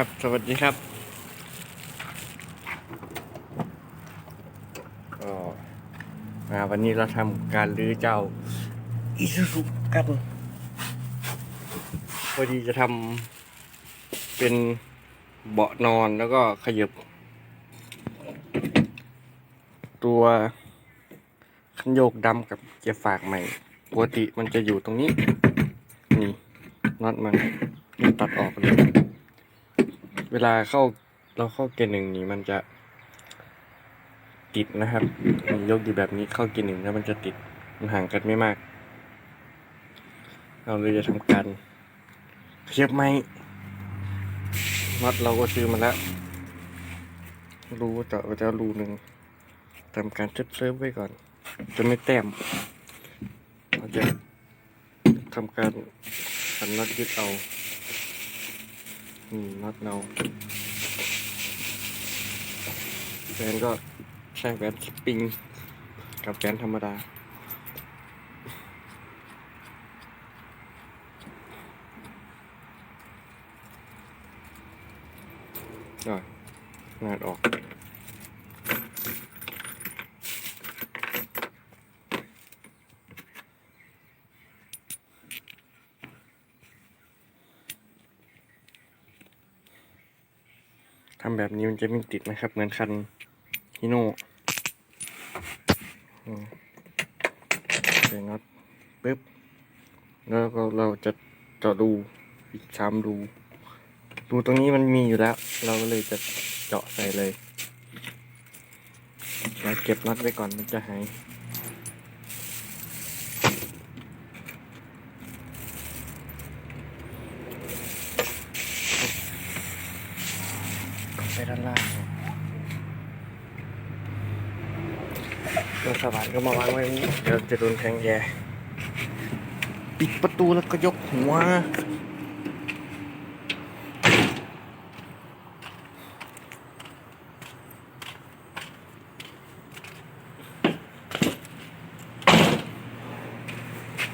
ครับ สวัสดีครับ ก็มาวันนี้เราทำการรื้อเจ้าอิซูซุกันพอดีจะทำเป็นเบาะนอนแล้วก็ขยับ ตัวคันโยกดำกับเกียร์ฝากใหม่ปกติมันจะอยู่ตรงนี้ นี่น็อตมันนี่ตัดออกเลยเวลาเข้าเราเข้าเกียร์หนึ่งนี่มันจะติดนะครับมันยกอยู่แบบนี้เข้าเกียร์หนึ่งแล้วมันจะติดมันห่างกันไม่มาก เราเลยจะทำการเทียบไม้น็อตเราก็ซื้อมาแล้วรูจาะจะรูหนึ่งทำการเซ็ตเซิร์ฟไว้ก่อน จะไม่แต้มเราจะทำการขันน็อตยึดเอา นี่น็อตเราแฟนก็ใช้แหวนสปริง กับแหวนธรรมดาก็งานออก ทำแบบนี้มันจะไม่ติดนะครับ เหมือนคันฮิโน่อืมใส่น็อตปึ๊บ แล้วก็เราจะเจาะรูอีกชามรูรูตรงนี้มันมีอยู่แล้ว เราก็เลยจะเจาะใส่เลยแล้วเก็บน็อตไว้ก่อนมันจะหาย ไปด้านล่างตัวสว่านก็มาวางไว้นี้เดี๋ยวจะโดนแทงแย่ปิดประตูแล้วก็ยกหัว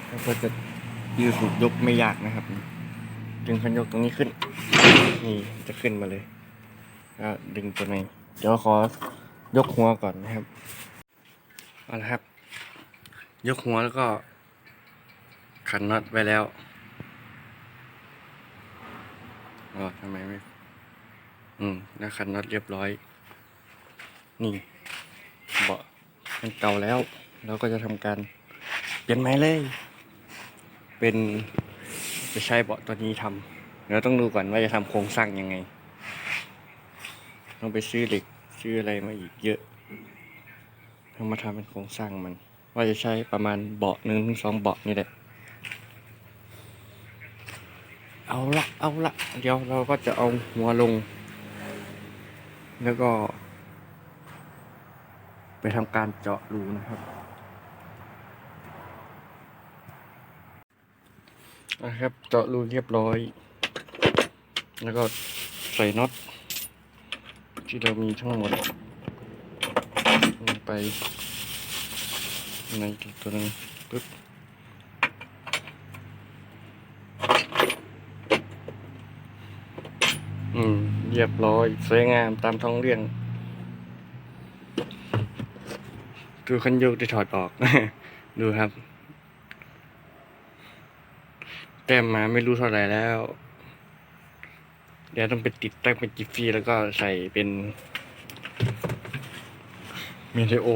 แล้วก็จะยืดสุดยกไม่ยากนะครับดึงคันยกตรงนี้ขึ้น นี่จะขึ้นมาเลย ก็ดึงตัวนี้เดี๋ยวขอยกหัวก่อนนะครับเอาละครับ ยกหัวแล้วก็ ขันน็อตไว้แล้วอ๋อทำไมไม่อืมแล้วขันน็อตเรียบร้อย นี่เบาะมันเก่าแล้ว เราก็จะทำการเปลี่ยนไม้เลย เป็นจะใช้เบาะตัวนี้ทำเดี๋ยวต้องดูก่อนว่าจะทำโครงสร้างยังไง ต้องไปซื้อเหล็กซื้ออะไรมาอีกเยอะต้องมาทำเป็นโครงสร้างมัน ว่าจะใช้ประมาณเบาะหนึ่งถึงสองเบาะนี่แหละ เอาละเอาละเดี๋ยวเราก็จะเอาหัวลง แล้วก็ ไปทำการเจาะรูนะครับนะครับ เจาะรูเรียบร้อย แล้วก็ใส่น็อต ที่เรามีทั้งหมดลงไปในตัวนึงปึ๊บอืมเรียบร้อยสวยงามตามท้องเรื่องดูคันโยกที่ถอดออก ดูครับ แต้มมาไม่รู้เท่าไหร่แล้ว เดี๋ยวต้องไปติดตั้งเป็นจิฟฟี่แล้วก็ใส่เป็นเมเทโอ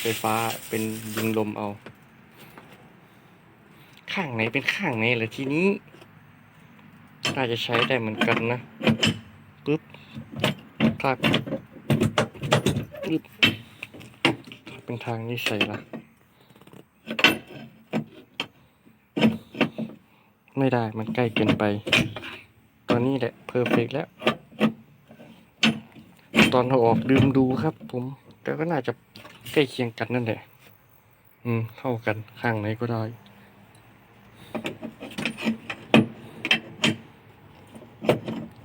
ไฟฟ้าเป็นยิงลมเอา ข้างไหนเป็นข้างไหนล่ะทีนี้น่าจะใช้ได้เหมือนกันนะปึ๊บถ้าปึ๊บเป็นทางนี้ใส่ละไม่ได้มันใกล้เกินไป ตอนนี้แหละเพอร์เฟกแล้ว ตอนเราออกลืมดูครับ ผมแต่ก็น่าจะใกล้เคียงกันนั่นแหละอืมเท่ากันข้างไหนก็ได้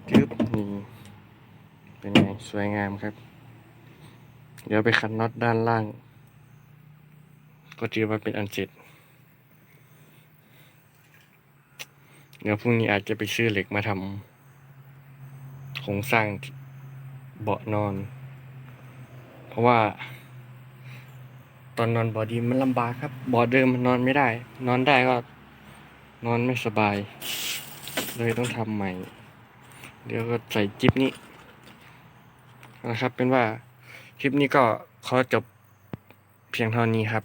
จึ๊บนี่เป็นไงสวยงามครับ เดี๋ยวไปขันน็อตด้านล่าง ก็ถือว่าเป็นอันเสร็จ เดี๋ยวพรุ่งนี้อาจจะไปซื้อเหล็กมาทำโครงสร้างเบาะนอน เพราะว่า ตอนนอนบาะดีมันลำบากครับบาะเดิมมันนอนไม่ได้ นอนได้ก็นอนไม่สบาย เลยต้องทำใหม่ เดี๋ยวก็ใส่จิ๊บนี้นะครับเป็นว่าคลิปนี้ก็ขอจบเพียงเท่านี้ครับ